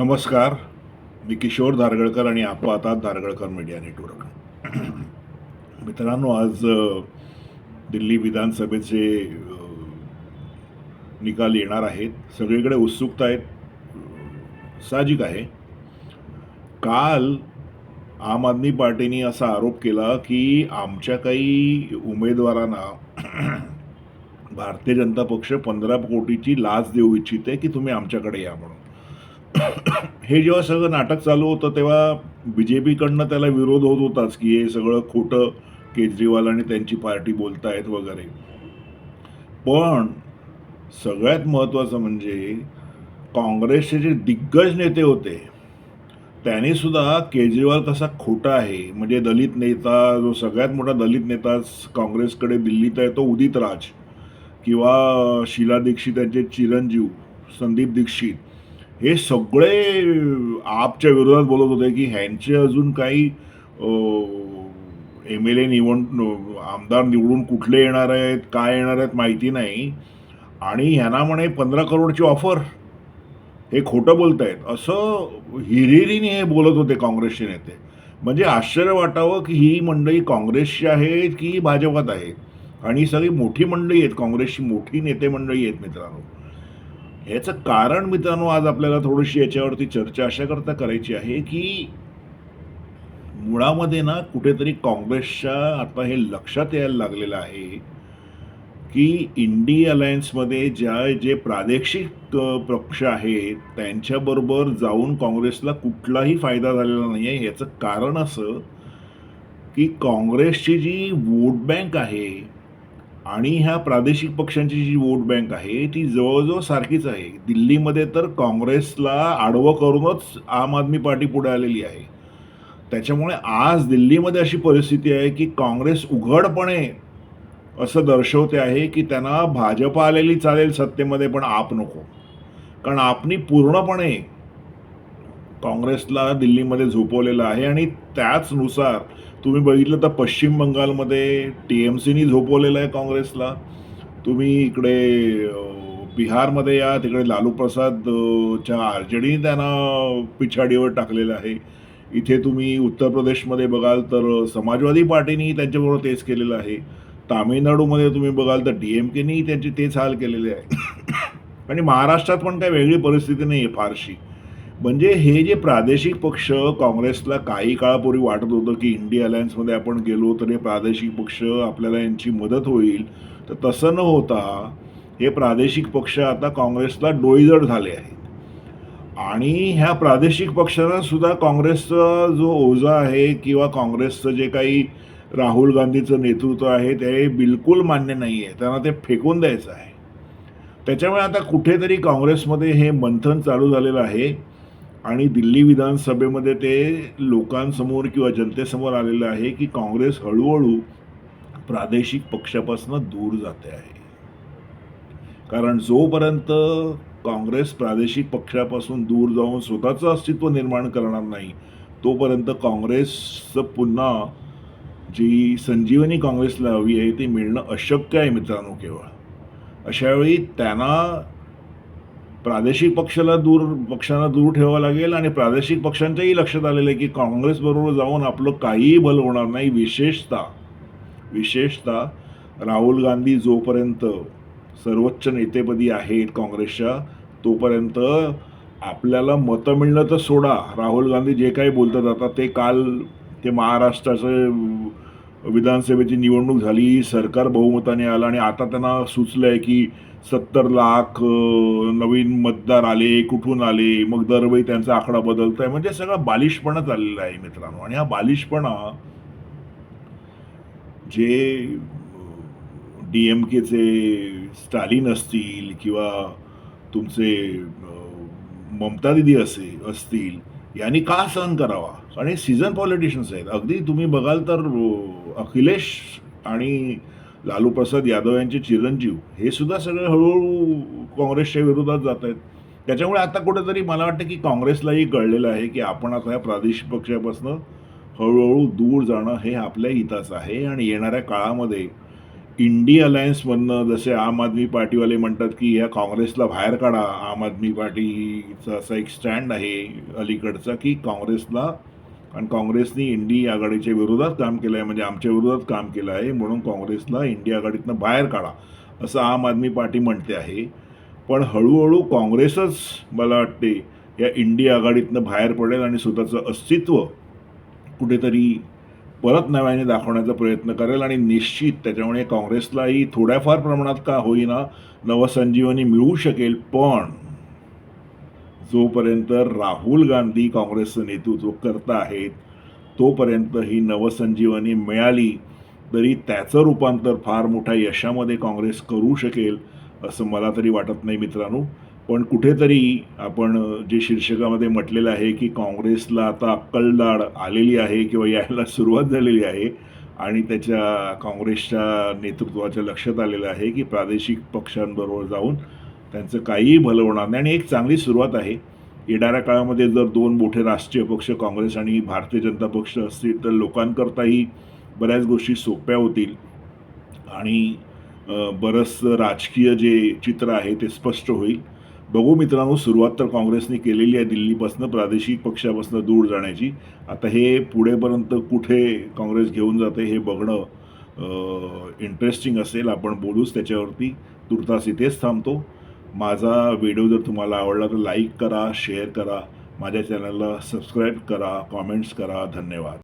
नमस्कार. मी किशोर धारगळकर आणि आपण आता धारगळकर मीडिया नेटवर्क. मित्रांनो आज दिल्ली विधानसभेचे निकाल येणार आहेत. सगळीकडे उत्सुकता आहेत. साहजिक आहे. काल आम आदमी पार्टीने असा आरोप केला की आमच्या काही उमेदवारांना भारतीय जनता पक्ष पंधरा कोटीची लाच देऊ इच्छिते की तुम्ही आमच्याकडे या म्हणून. हे जेव्हा सगळं नाटक चालू होतं तेव्हा बी जे पीकडनं त्याला विरोध होत होताच की हे सगळं खोटं केजरीवाल आणि त्यांची पार्टी बोलतायत वगैरे. पण सगळ्यात महत्त्वाचं म्हणजे काँग्रेसचे जे दिग्गज नेते होते त्यांनी सुद्धा केजरीवाल कसा खोटा आहे म्हणजे दलित नेता जो सगळ्यात मोठा दलित नेता काँग्रेसकडे दिल्लीत आहे तो उदित राज किंवा शीला दीक्षित यांचे चिरंजीव संदीप दीक्षित. हे सगळे आपच्या विरोधात बोलत होते की ह्यांचे अजून काही एम एल ए निवड आमदार निवडून कुठले येणार आहेत काय येणार आहेत माहिती नाही. आणि ह्यांना म्हणे पंधरा करोडची ऑफर. हे खोटं बोलत आहेत असं हिरिरीने हे बोलत होते काँग्रेसचे नेते. म्हणजे आश्चर्य वाटावं की ही मंडळी काँग्रेसची आहेत की भाजपात आहेत. आणि ही सगळी मोठी मंडळी आहेत. काँग्रेसची मोठी नेते मंडळी आहेत मित्रांनो. ह्याचं कारण मित्रांनो आज आपल्याला थोडीशी याच्यावरती चर्चा अशा करता करायची आहे की मुळामध्ये ना कुठेतरी काँग्रेसच्या आता हे लक्षात यायला लागलेलं आहे की इंडी अलायन्समध्ये ज्या जे प्रादेशिक पक्ष आहेत त्यांच्याबरोबर जाऊन काँग्रेसला कुठलाही फायदा झालेला नाही आहे याचं कारण असं की काँग्रेसची जी वोट बँक आहे आणि ह्या प्रादेशिक पक्षांची जी वोट बँक आहे ती जवळजवळ सारखीच आहे. दिल्लीमध्ये तर काँग्रेसला आडवं करूनच आम आदमी पार्टी पुढे आलेली आहे. त्याच्यामुळे आज दिल्लीमध्ये अशी परिस्थिती आहे की काँग्रेस उघडपणे असं दर्शवते आहे की त्यांना भाजप आलेली चालेल सत्तेमध्ये पण आप नको. कारण आपनी पूर्णपणे काँग्रेसला दिल्लीमध्ये झोपवलेलं आहे आणि त्याचनुसार तुम्ही बघितलं तर पश्चिम बंगालमध्ये टी एम सीनी झोपवलेलं आहे काँग्रेसला. तुम्ही इकडे बिहारमध्ये या तिकडे लालू प्रसाद च्या आर जे डी त्यांना पिछाडीवर टाकलेलं आहे. इथे तुम्ही उत्तर प्रदेशमध्ये बघाल तर समाजवादी पार्टीनेही त्यांच्याबरोबर तेच केलेलं आहे. तामिळनाडूमध्ये तुम्ही बघाल तर डी एम केनेही त्यांचे तेच हाल केलेले आहे. आणि महाराष्ट्रात पण काही वेगळी परिस्थिती नाही आहे फारशी. म्हणजे हे जे प्रादेशिक पक्ष काँग्रेसला काही काळापूर्वी वाटत होतं की इंडिया अलायन्समध्ये आपण गेलो तर हे प्रादेशिक पक्ष आपल्याला यांची मदत होईल. तर तसं न होता हे प्रादेशिक पक्ष आता काँग्रेसला डोईजड झाले आहेत. आणि ह्या प्रादेशिक पक्षांना सुद्धा काँग्रेसचा जो ओझा आहे किंवा काँग्रेसचं जे काही राहुल गांधीचं नेतृत्व आहे ते बिलकुल मान्य नाही आहे त्यांना ते फेकून द्यायचं आहे. त्याच्यामुळे आता कुठेतरी काँग्रेसमध्ये हे मंथन चालू झालेलं आहे. आणि दिल्ली विधानसभेमध्ये ते लोकांसमोर किंवा जनतेसमोर आलेलं आहे की काँग्रेस हळूहळू प्रादेशिक पक्षापासून दूर जाते आहे. कारण जोपर्यंत काँग्रेस प्रादेशिक पक्षापासून दूर जाऊन स्वतःचं अस्तित्व निर्माण करणार नाही तोपर्यंत काँग्रेसचं पुन्हा जी संजीवनी काँग्रेसला हवी आहे ती मिळणं अशक्य आहे मित्रांनो केवळ. अशावेळी त्यांना प्रादेशिक पक्षाला दूर पक्षांना दूर ठेवावं लागेल आणि प्रादेशिक पक्षांच्याही लक्षात आलेलं आहे की काँग्रेसबरोबर जाऊन आपलं काहीही भल होणार नाही. विशेषतः विशेषतः राहुल गांधी जोपर्यंत सर्वोच्च नेतेपदी आहेत काँग्रेसच्या तोपर्यंत आपल्याला मतं मिळणं तर सोडा. राहुल गांधी जे काही बोलतात आता ते काल ते महाराष्ट्राचं विधानसभेची निवडणूक झाली सरकार बहुमताने आलं आणि आता त्यांना सुचलं आहे की सत्तर लाख नवीन मतदार आले कुठून आले मग दरवेळी त्यांचा आकडा बदलत आहे म्हणजे सगळं बालिशपणा चाललेला आहे मित्रांनो. आणि हा बालिशपणा जे डी एम केचे स्टालिन असतील किंवा तुमचे ममता दिदी असे असतील यांनी का सहन करावा? आणि सीझन पॉलिटिशियन्स आहेत. अगदी तुम्ही बघाल तर अखिलेश आणि लालू प्रसाद यादव यांचे चिरंजीव हे सुद्धा सगळे हळूहळू काँग्रेसच्या विरोधात जात आहेत. त्याच्यामुळे आता कुठेतरी मला वाटतं की काँग्रेसलाही कळलेलं आहे की आपण आता या प्रादेशिक पक्षापासून हळूहळू दूर जाणं हे आपल्या हिताचं आहे. आणि येणाऱ्या काळामध्ये इंडी अलायन्समधनं जसे आम आदमी पार्टीवाले म्हणतात की या काँग्रेसला बाहेर काढा. आम आदमी पार्टीचा असा एक स्टँड आहे अलीकडचा की काँग्रेसला आणि काँग्रेसनी इंडी आघाडीच्या विरोधात काम केलं आहे म्हणजे आमच्या विरोधात काम केलं आहे म्हणून काँग्रेसला इंडी आघाडीतनं बाहेर काढा असं आम आदमी पार्टी म्हणते आहे. पण हळूहळू काँग्रेसच मला वाटते या इंडी आघाडीतनं बाहेर पडेल आणि स्वतःचं अस्तित्व कुठेतरी परत नव्याने दाखवण्याचा प्रयत्न करेल आणि निश्चित त्याच्यामुळे काँग्रेसलाही थोड्याफार प्रमाणात का होईना नवसंजीवनी मिळू शकेल पण जोपर्यंत राहुल गांधी काँग्रेसचं नेतृत्व करत आहेत तोपर्यंत ही नवसंजीवनी मिळाली तरी त्याचं रूपांतर फार मोठ्या यशामध्ये काँग्रेस करू शकेल असं मला तरी वाटत नाही मित्रांनो. पण कुठेतरी आपण जे शीर्षकामध्ये म्हटलेलं आहे की काँग्रेसला आता अक्कलदाड आलेली आहे किंवा यायला सुरुवात झालेली आहे आणि त्याच्या काँग्रेसच्या नेतृत्वाच्या लक्षात आलेलं आहे की प्रादेशिक पक्षांबरोबर जाऊन त्यांचं काहीही भलं होणार नाही. आणि एक चांगली सुरुवात आहे. येणाऱ्या काळामध्ये जर दोन मोठे राष्ट्रीय पक्ष काँग्रेस आणि भारतीय जनता पक्ष असतील तर लोकांकरताही बऱ्याच गोष्टी सोप्या होतील. आणि बरंच बरंचसं राजकीय जे चित्र आहे ते स्पष्ट होईल. बघू मित्रांनो सुरुवात तर काँग्रेसने केलेली आहे. दिल्लीपासनं प्रादेशिक पक्षापासून दूर जाण्याची. आता हे पुढेपर्यंत कुठे काँग्रेस घेऊन जाते हे बघणं इंटरेस्टिंग असेल. आपण बोलूच त्याच्यावरती. तुर्तास इथेच थांबतो. माझा व्हिडिओ जर तुम्हाला आवडला तर लाईक करा शेअर करा. माझ्या चॅनलला सबस्क्राईब करा कॉमेंट्स करा. धन्यवाद.